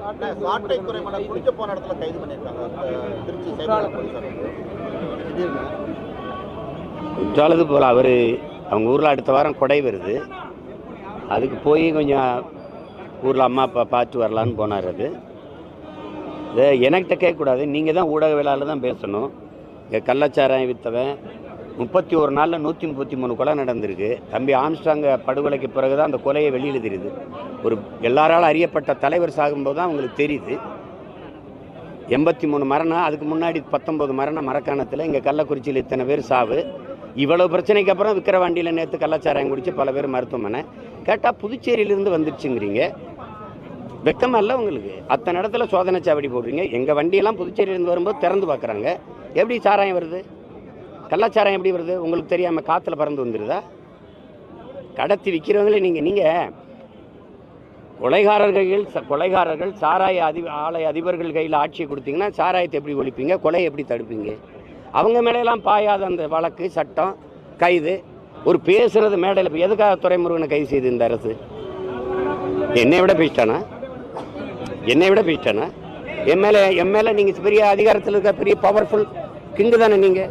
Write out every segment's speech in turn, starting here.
சாட்டை துறைமுறை குடிக்க போன இடத்துல கைது பண்ணியிருக்காங்க. திருச்சி குற்றாலத்து அவர் அவங்க ஊரில் அடுத்த வாரம் கொடை வருது. அதுக்கு போய் கொஞ்சம் ஊரில் அம்மா அப்பா பார்த்து வரலான்னு போனார் அது. இதை என்கிட்ட கேட்கக்கூடாது. நீங்கள் தான் ஊடகவியலாளர் தான் பேசணும். இங்கே கள்ளச்சாராயம் விற்றவன் முப்பத்தி ஒரு நாளில் நூற்றி முப்பத்தி மூணு கொலை நடந்திருக்கு. தம்பி ஆம்ஸ்டாங்க படுகொலைக்கு பிறகு தான் அந்த கொலையை வெளியில் தெரியுது. ஒரு எல்லாராலும் அறியப்பட்ட தலைவர் சாகும்போது தான் அவங்களுக்கு தெரியுது. எண்பத்தி மூணு மரணம் அதுக்கு முன்னாடி பத்தொம்பது மரணம் மரக்காணத்தில் இங்கே கள்ளக்குறிச்சியில் இத்தனை பேர் சாவு. இவ்வளவு பிரச்சனைக்கு அப்புறம் விக்கிரவாண்டியில் நேற்று கள்ளச்சாராயம் குடித்து பல பேர் மருத்துவமனை. கேட்டால் புதுச்சேரியிலேருந்து வந்துருச்சுங்கிறீங்க. வெக்கமாக இல்லை உங்களுக்கு? அத்தனை இடத்துல சோதனை சாவடி போடுறீங்க. எங்கள் வண்டியெல்லாம் புதுச்சேரியிலேருந்து வரும்போது திறந்து பார்க்குறாங்க எப்படி சாராயம் வருது? கலாச்சாரம் எப்படி வருது? உங்களுக்கு தெரியாமல் காற்றுல பறந்து வந்துடுதா கடத்தி விற்கிறவங்களே நீங்கள் நீங்கள் கொலைகாரர்கள் ச- கொலைகாரர்கள் சாராய அதி ஆலய அதிபர்கள் கையில் ஆட்சியை கொடுத்தீங்கன்னா சாராயத்தை எப்படி ஒழிப்பீங்க? கொலையை எப்படி தடுப்பீங்க? அவங்க மேலையெல்லாம் பாயாத அந்த வழக்கு சட்டம் கைது ஒரு பேசுகிறது மேடையில் இப்போ எதுக்காக துறைமுருகனை கைது செய்து இந்த அரசு? என்னை விட பேசிட்டானா? என்னை விட பேசிட்டானா? எம்எல்ஏ மேலே என் மேலே நீங்கள் பெரிய அதிகாரத்தில் இருக்க பெரிய பவர்ஃபுல் கிங்கு தானே நீங்கள்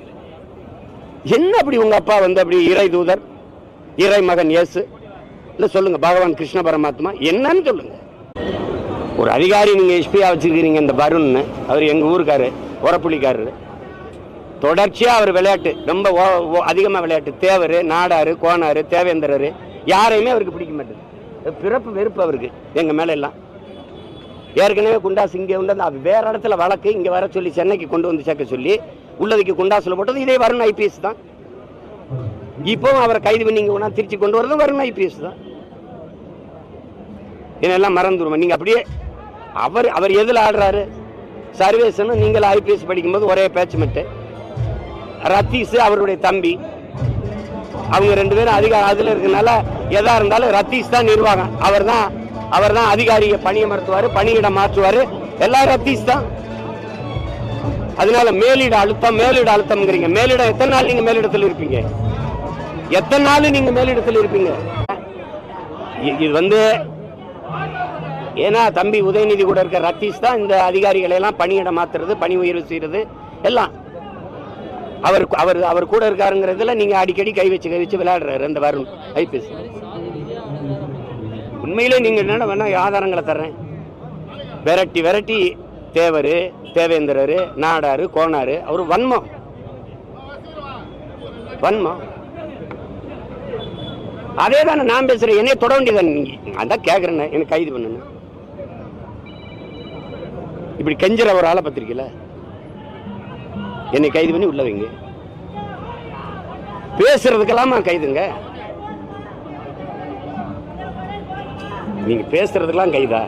என்ன அப்படி உங்க அப்பா வந்து அப்படி இறை தூதர் இறை மகன் இயேசு? இல்ல சொல்லுங்க பகவான் கிருஷ்ண பரமாத்மா என்னன்னு சொல்லுங்க. ஒரு அதிகாரி நீங்க எஸ்பியா வச்சுருக்கிறீங்க இந்த வருண்னு. அவர் எங்க ஊருக்காரு உரப்புள்ளிக்காரர் தொடர்ச்சியாக அவர் விளையாட்டு ரொம்ப ஓ- ஓ- விளையாட்டு. தேவர் நாடாரு கோனார் தேவேந்திரர் யாரையுமே அவருக்கு பிடிக்க மாட்டேது பிறப்பு வெறுப்பு அவருக்கு எங்கள் மேலே எல்லாம் ஏற்கனவே குண்டாசு இங்கே உண்டு வேறு வேற இடத்துல வழக்கு இங்கே வர சொல்லி சென்னைக்கு கொண்டு வந்து சேர்க்க சொல்லி உள்ளதுக்கு குண்டாசுல போட்டது இதே வருண் ஐபிஎஸ் தான். இப்போவும் அவரை கைது பண்ணி இங்க திருச்சி கொண்டு வரதும் வருண் ஐபிஎஸ் தான். இதெல்லாம் மறந்துடுவோம் நீங்கள் அப்படியே அவர் அவர் எதில் ஆடுறாரு? சர்வேசனும் நீங்கள் ஐபிஎஸ் படிக்கும்போது ஒரே பேச்சு மட்டு ரத்தீஸ் அவருடைய தம்பி. அவங்க ரெண்டு பேரும் அதிகாரம் அதில் இருக்கிறதுனால எதா இருந்தாலும் ரத்தீஸ் தான் நிர்வாகம். அவர் தான் அவர் தான் அதிகாரியை பணியமர்த்துவாரு பணியிடம் மாற்றுவார். எல்லாம் ரத்தீஸ் தான். அதனால மேலிட அழுத்தம் மேலிட அழுத்தம்ங்கிறீங்க. மேலிடம் எத்தனை நாள் நீங்க மேலிடத்தில் இருப்பீங்க? எத்தனை நாள் நீங்க மேலிடத்தில் இருப்பீங்க? இது வந்து ஏன்னா தம்பி உதயநிதி கூட இருக்க ரத்தீஷ் தான் இந்த அதிகாரிகளை எல்லாம் பணியிட மாத்துறது பணி உயர்வு செய்யறது எல்லாம். அவர் அவர் அவர் கூட இருக்காருங்கிறதுல நீங்க அடிக்கடி கை வச்சு கை வச்சு விளையாடுறாரு அந்த வருண் ஐபிஎஸ். உண்மையிலே நீங்க என்ன வேணா ஆதாரங்களை தர்றேன். விரட்டி விரட்டி தேவர் தேவேந்திரர் நாடாரு கோனார் அவர் வன்மம். வன்மம். அதே தானே நான் பேசுகிறேன் என்னைய தொட வேண்டியதானே நீங்கள் அதான் கேட்குறேண்ணே எனக்கு கைது பண்ணுங்க. இப்படி கெஞ்சிற ஒரு ஆளை பத்திரிக்கையில் என்னை கைது பண்ணி உள்ள வைங்க. பேசுறதுக்கெல்லாமா கைதுங்க? நீங்க பேசுறதுக்கெல்லாம் கைதா?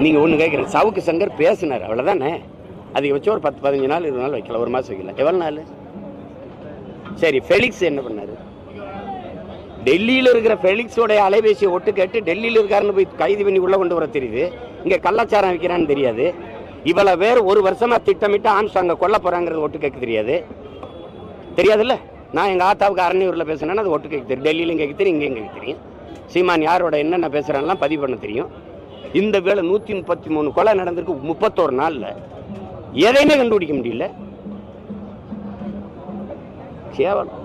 நீங்கள் ஒன்று கேட்குறேன் சவுக்கு சங்கர் பேசினார். அவ்வளவுதானே? அதுக்கு வச்சு ஒரு பத்து பதினஞ்சு நாள் இருபது நாள் வைக்கல ஒரு மாதம் வைக்கல எவ்வளோ நாள்? சரி ஃபெலிக்ஸ் என்ன பண்ணாரு? டெல்லியில் இருக்கிற ஃபெலிக்ஸோடைய அலைபேசியை ஒட்டு கேட்டு டெல்லியில் இருக்காருன்னு போய் கைது பண்ணி உள்ளே கொண்டு வர தெரியுது. இங்கே கள்ளச்சாரம் வைக்கிறான்னு தெரியாது. இவ்வளோ பேர் ஒரு வருஷமாக திட்டமிட்டு அங்கே கொல்ல போகிறாங்கிறது ஒட்டு கேட்க தெரியாது. தெரியாதுல்ல? நான் எங்கள் ஆத்தாவுக்கு அரணியூரில் பேசுனேன்னா அது ஒட்டு கேட்க தெரியும். டெல்லியிலும் கேட்க தெரியும் இங்கேயும் கேட்க தெரியும். சீமான் யாரோட என்னென்ன பேசுகிறான்லாம் பதிவு பண்ண தெரியும். இந்த வேலை நூற்றி முப்பத்தி மூணு கொலை நடந்திருக்கு முப்பத்தோரு நாளில். எதையுமே கண்டுபிடிக்க முடியல. கேவலம்.